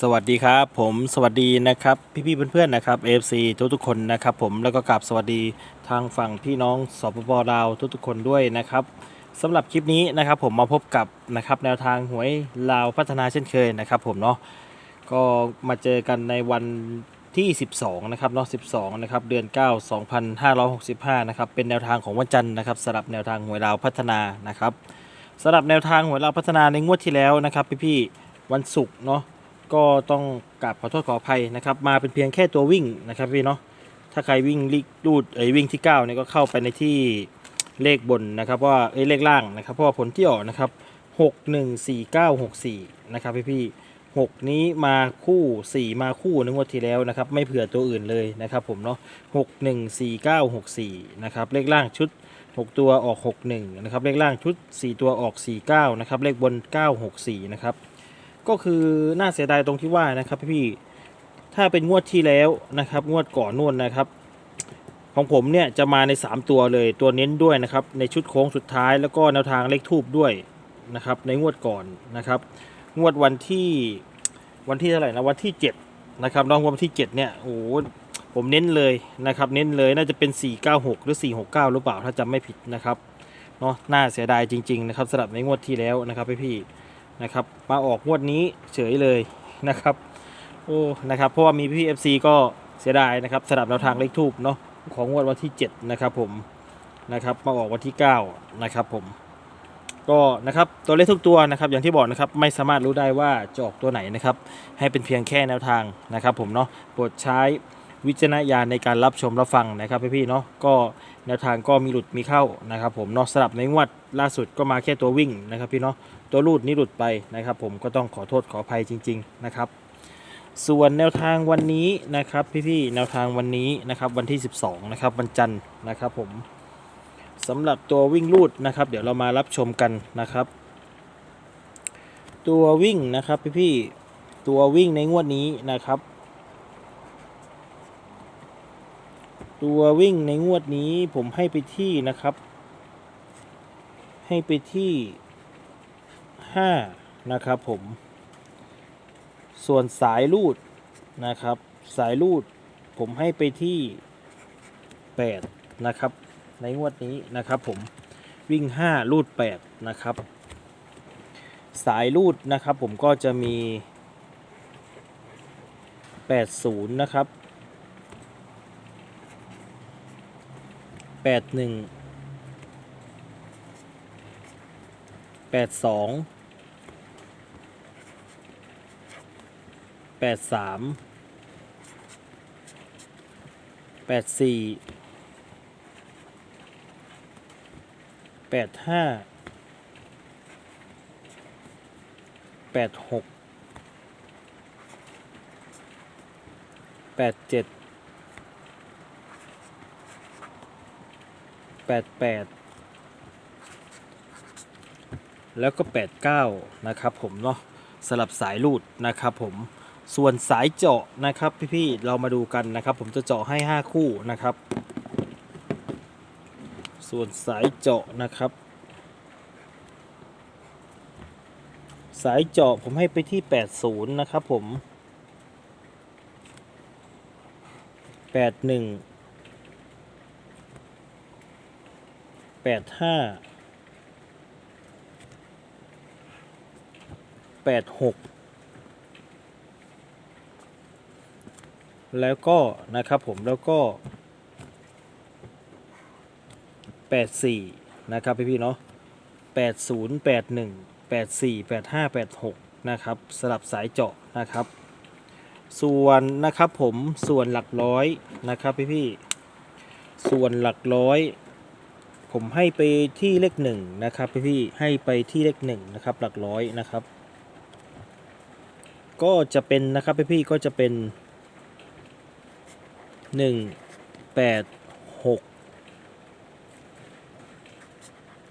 สวัสดีครับ ผมสวัสดีนะครับ พี่ๆเพื่อนๆนะครับ AFC ทุกๆคนนะครับผมแล้วก็กราบสวัสดีทางฝั่งพี่น้องสปปลาวทุกๆคนด้วยนะครับสำหรับคลิปนี้นะครับผมมาพบกับนะครับแนวทางหวยลาวพัฒนาเช่นเคยนะครับผมเนาะก็มาเจอกันในวันที่ 12 นะครับเนาะ 12 นะครับ เดือน 9 2565 นะครับ เป็นแนวทางของวันจันทร์นะครับสำหรับแนวทางหวยลาวพัฒนานะครับสำหรับแนวทางหวยลาวพัฒนาในงวดที่แล้วนะครับพี่ๆวันศุกร์เนาะ ก็ต้องกราบขอโทษขออภัยนะครับ มาเป็นเพียงแค่ตัววิ่งนะครับพี่เนาะถ้าใครวิ่งลิกดูดเอ้ยวิ่งที่9เนี่ยก็เข้าไปในที่เลขบนนะครับว่าเอ้ยเลขล่างนะครับเพราะว่าผลที่ออกนะครับ 6 1 4 9 6 4นะครับพี่พี่ๆ6นี้มาคู่ 4 มาคู่ในงวดที่แล้วนะครับ ไม่เผื่อตัวอื่นเลยนะครับผมเนาะ6 1 4 9 6 4นะครับเลขล่างชุด 6 ตัวออก 6 1นะครับเลขล่างชุด 4 ตัวออก 4 9นะครับเลขบน 9 6 4นะครับ ก็คือน่าเสียดายตรงที่ว่านะครับพี่ถ้าเป็นงวดที่แล้วนะครับ งวดก่อนนู่นนะครับ ของผมเนี่ยจะมาใน 3 ตัวเลยตัวเน้นด้วยนะครับในชุดโค้งสุดท้ายแล้วก็แนวทางเลขทูบด้วยนะครับในงวดก่อนนะครับ งวดวันที่วันที่เท่าไหร่นะวันที่ 7 นะครับน้องวันที่ 7 เนี่ยโอ้ผมเน้นเลยนะครับ เน้นเลยน่าจะเป็น 496 หรือ 469 หรือเปล่าถ้าจำไม่ผิดนะครับเนาะน่าเสียดายจริง ๆ นะครับสำหรับในงวดที่แล้วนะครับพี่ นะครับมาออกงวดนี้เฉยเลยนะครับโอ้นะครับเพราะว่ามีพี่เอฟซีก็เสียดายนะครับสลับแนวทางเลขทูบเนาะของงวดวันที่ 7 นะครับผมนะครับมาออกวันที่ 9 นะครับผมก็นะครับตัวเลขทุกตัวนะครับอย่างที่บอกนะครับไม่สามารถรู้ได้ว่าจะออกตัวไหนนะครับให้เป็นเพียงแค่แนวทางนะครับผมเนาะโปรดใช้วิจารณญาณในการรับชมรับฟังนะครับพี่ๆเนาะก็แนวทางก็มีหลุดมีเข้านะครับผมเนาะสลับในงวดล่าสุดก็มาแค่ตัววิ่งนะครับพี่เนาะ ตัวรูดนี้หลุดไปนะครับ ผมก็ต้องขอโทษขออภัยจริง ๆนะครับ ส่วนแนวทางวันนี้นะครับพี่ๆแนวทางวันนี้นะครับวันที่ 12นะครับวันจันทร์นะครับ ผมสำหรับตัววิ่งรูดนะครับ เดี๋ยวเรามารับชมกันนะครับ ตัววิ่งนะครับพี่ๆตัววิ่งในงวดนี้นะครับตัววิ่งในงวดนี้ผมให้ไปที่นะครับ ให้ไปที่ 5นะครับผมส่วนสายลูดนะครับ สายลูดผมให้ไปที่ 8 นะครับ ในงวดนี้นะครับผมวิ่ง5ลูด 8 นะครับ สายลูดนะครับผมก็จะมี 80 นะครับ 81 82 แปดสามแปดสี่แปดห้าแปดหกแปดเจ็ดแปดแปดแล้วก็ 89 นะครับผมเนาะสลับสายลูดนะครับผม ส่วนสายเจาะนะครับพี่ๆเรามาดูกันนะครับ ผมจะเจาะให้ 5 คู่นะครับ ส่วนสายเจาะนะครับ สายเจาะผมให้ไปที่ 80 นะครับผม 81 85 86 แล้วก็นะครับผมแล้วก็ 84 นะครับพี่ๆเนาะ80 81 84 85 86 นะครับ สลับสายเจาะนะครับ ส่วนนะครับผมส่วนหลักร้อยนะครับพี่ๆส่วนหลักร้อย ผมให้ไปที่เลขหนึ่งนะครับพี่ๆให้ไปที่เลขหนึ่งนะครับหลักร้อยนะครับ ก็จะเป็นนะครับพี่ๆก็จะเป็น หนึ่งแปดหก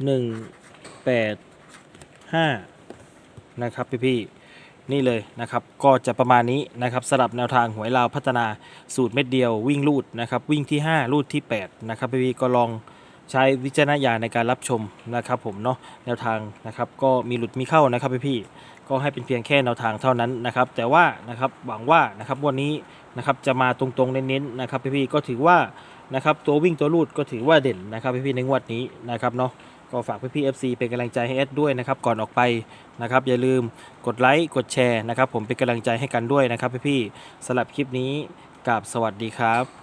หนึ่งแปดห้านะครับพี่ๆนี่เลยนะครับก็จะประมาณนี้นะครับสลับแนวทางหวยลาวพัฒนาสูตรเม็ดเดียววิ่งลูดนะครับวิ่งที่ 5 ลูดที่ 8 นะครับพี่ๆก็ลองใช้วิจารณญาณในการรับชมนะครับผมเนาะแนวทางนะครับก็มีหลุดมีเข้านะครับพี่ๆก็ให้เป็นเพียงแค่แนวทางเท่านั้นนะครับแต่ว่านะครับหวังว่านะครับวันนี้ นะครับจะมาตรงๆเน้นๆนะครับพี่ๆก็ถือว่านะครับตัววิ่งตัวลูดก็ถือว่าเด่นนะครับพี่ๆในงวดนี้นะครับเนาะก็ฝากพี่ๆ FC เป็นกำลังใจให้เอสด้วยนะครับก่อนออกไปนะครับอย่าลืมกดไลค์กดแชร์นะครับผมเป็นกำลังใจให้กันด้วยนะครับพี่ๆสำหรับคลิปนี้กับสวัสดีครับ